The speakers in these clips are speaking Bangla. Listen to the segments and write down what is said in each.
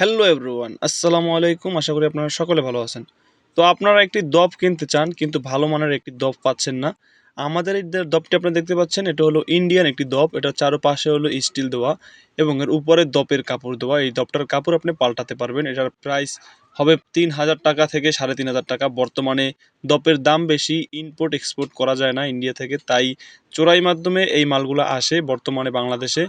হ্যালো এভরিওয়ান, আসসালামু আলাইকুম, আশা করি আপনারা সকলে ভালো আছেন। তো আপনারা একটি দপ কিনতে চান, কিন্তু ভালো মানের একটি দপ পাচ্ছেন না। আমাদের এই দপটি আপনারা দেখতে পাচ্ছেন, এটা হলো ইন্ডিয়ান একটি দপ এটা চারোপাশে হলো স্টিল দেওয়া এবং এর উপরে দপের কাপড় দেওয়া। এই দপটার কাপড় আপনি পাল্টাতে পারবেন, এটার প্রাইস হবে তিন হাজার টাকা থেকে সাড়ে তিন হাজার টাকা। বর্তমানে দপের দাম বেশি ইম্পোর্ট এক্সপোর্ট করা যায় না ইন্ডিয়া থেকে। তাই চোরাই মাধ্যমে এই মালগুলো আসে বর্তমানে বাংলাদেশে।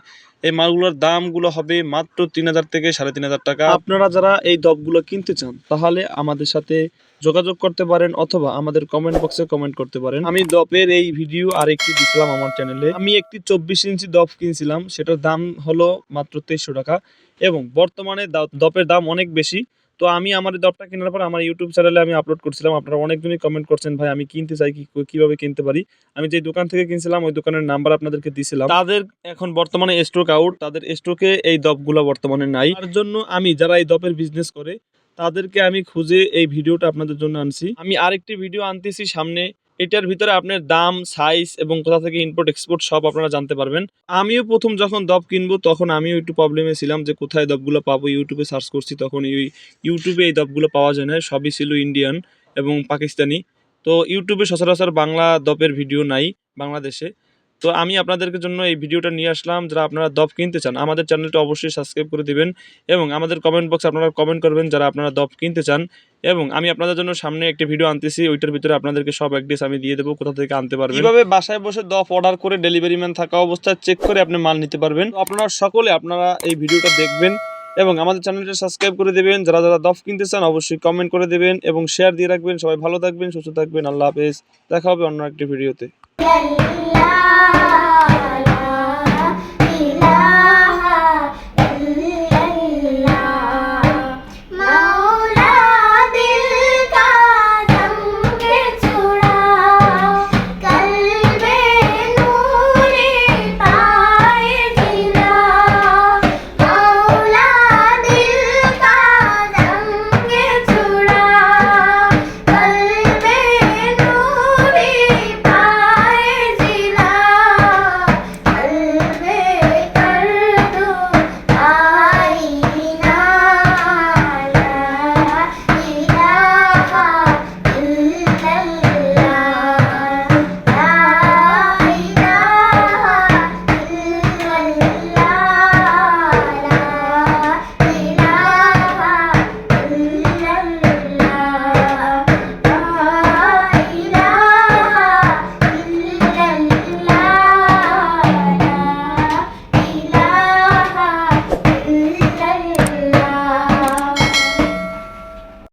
এই মালগুলোর দামগুলো হবে মাত্র তিন হাজার থেকে সাড়ে তিন হাজার টাকা। আপনারা যারা এই দবগুলো কিনতে চান, তাহলে আমাদের সাথে যোগাযোগ করতে পারেন অথবা আমাদের কমেন্ট বক্সে কমেন্ট করতে পারেন। আমি দপের এই ভিডিও আরেকটি দিছিলাম আমার চ্যানেলে আমি একটি চব্বিশ ইঞ্চি দপ কিনছিলাম, সেটার দাম হলো মাত্র তেইশশো টাকা। এবং বর্তমানে দপের দাম অনেক বেশি। তো আমি আমার এই কেনার পর আমার ইউটিউব চ্যানেলে আমি আপলোড করছিলাম। আপনারা অনেকজনই কমেন্ট করছেন, ভাই, আমি কিনতে চাই কি কীভাবে কিনতে পারি? আমি যে দোকান থেকে কিনছিলাম, ওই দোকানের নাম্বার আপনাদেরকে দিছিলাম। তাদের এখন বর্তমানে স্টক আউট তাদের স্টকে এই দপগুলো বর্তমানে নাই। তার জন্য আমি, যারা এই দপের বিজনেস করে, তাদেরকে আমি খুঁজে এই ভিডিওটা আপনাদের জন্য আনছি। আমি আরেকটি ভিডিও আনতেছি সামনে। এটার ভিতরে আপনার দাম সাইজ এবং কোথা থেকে ইনপোর্ট এক্সপোর্ট সব আপনারা জানতে পারবেন। আমিও প্রথম যখন দব কিনবো, তখন আমিও একটু প্রবলেমে ছিলাম যে কোথায় দবগুলো পাবো ইউটিউবে সার্চ করছি, তখন এই ইউটিউবে এই দবগুলো পাওয়া যায় না, সবই ছিল ইন্ডিয়ান এবং পাকিস্তানি। তো ইউটিউবে সচরাচর বাংলা দপের ভিডিও নাই, বাংলাদেশে। তো আমি আপনাদেরকে জন্য এই ভিডিওটা নিয়ে আসলাম। যারা আপনারা দপ কিনতে চান, আমাদের চ্যানেলটা অবশ্যই সাবস্ক্রাইব করে দিবেন এবং আমাদের কমেন্ট বক্সে আপনারা কমেন্ট করবেন যারা আপনারা দপ কিনতে চান। এবং আমি আপনাদের জন্য সামনে একটি ভিডিও আনতেছি, ওইটার ভিতরে আপনাদেরকে সব অ্যাড্রেস আমি দিয়ে দেবো, কোথা থেকে আনতে পারবেন। কীভাবে বাসায় বসে দপ অর্ডার করে ডেলিভারি ম্যান থাকা অবস্থায় চেক করে আপনি মাল নিতে পারবেন। আপনারা সকলে আপনারা এই ভিডিওটা দেখবেন এবং আমাদের চ্যানেলটা সাবস্ক্রাইব করে দেবেন। যারা যারা দফ কিনতে চান, অবশ্যই কমেন্ট করে দেবেন এবং শেয়ার দিয়ে রাখবেন। সবাই ভালো থাকবেন, সুস্থ থাকবেন। আল্লাহ হাফেজ। দেখা হবে অন্য একটি ভিডিওতে